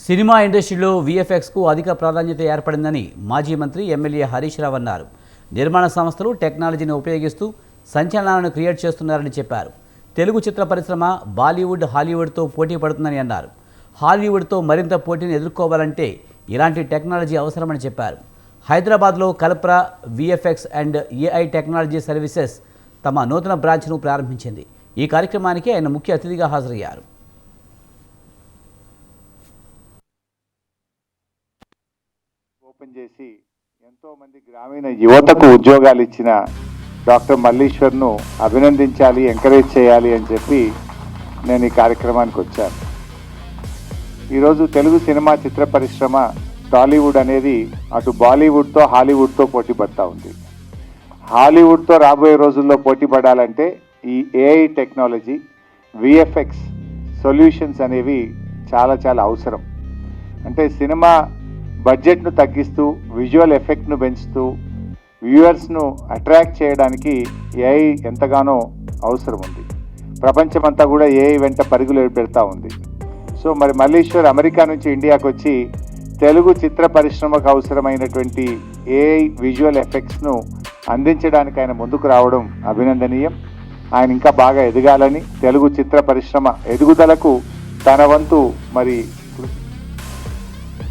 Cinema ఇండస్ట్రీలో వీఎఫ్ఎక్స్కు అధిక ప్రాధాన్యత ఏర్పడిందని మాజీ మంత్రి ఎమ్మెల్యే హరీష్ రావు అన్నారు. నిర్మాణ సంస్థలు టెక్నాలజీని ఉపయోగిస్తూ సంచలనాలను క్రియేట్ చేస్తున్నారని చెప్పారు. తెలుగు చిత్ర పరిశ్రమ బాలీవుడ్ హాలీవుడ్తో పోటీ పడుతుందని అన్నారు. హాలీవుడ్తో మరింత పోటీని ఎదుర్కోవాలంటే ఇలాంటి టెక్నాలజీ అవసరమని చెప్పారు. హైదరాబాద్లో Kalpra VFX and AI technology services తమ నూతన బ్రాంచ్ను ప్రారంభించింది. ఈ కార్యక్రమానికి ఆయన ముఖ్య అతిథిగా హాజరయ్యారు. ఓపెన్ చేసి ఎంతో మంది గ్రామీణ యువతకు ఉద్యోగాలు ఇచ్చిన డాక్టర్ మల్లీశ్వర్ను అభినందించాలి ఎంకరేజ్ చేయాలి అని చెప్పి నేను ఈ కార్యక్రమానికి వచ్చాను. ఈరోజు తెలుగు సినిమా చిత్ర పరిశ్రమ టాలీవుడ్ అనేది అటు బాలీవుడ్తో హాలీవుడ్తో పోటీ పడతా ఉంది. హాలీవుడ్తో రాబోయే రోజుల్లో పోటీ పడాలంటే ఈ ఏఐ టెక్నాలజీ విఎఫ్ఎక్స్ సొల్యూషన్స్ అనేవి చాలా చాలా అవసరం. అంటే సినిమా బడ్జెట్ను తగ్గిస్తూ విజువల్ ఎఫెక్ట్ను పెంచుతూ వ్యూవర్స్ను అట్రాక్ట్ చేయడానికి ఏఐ ఎంతగానో అవసరం ఉంది ప్రపంచమంతా కూడా ఏఐ వెంట పరుగులు పెడతా ఉంది. సో మరి మల్లీశ్వర్ అమెరికా నుంచి ఇండియాకు వచ్చి తెలుగు చిత్ర పరిశ్రమకు అవసరమైనటువంటి ఏఐ విజువల్ ఎఫెక్ట్స్ను అందించడానికి ఆయన ముందుకు రావడం అభినందనీయం. ఆయన ఇంకా బాగా ఎదగాలని తెలుగు చిత్ర పరిశ్రమ ఎదుగుదలకు తన వంతు మరి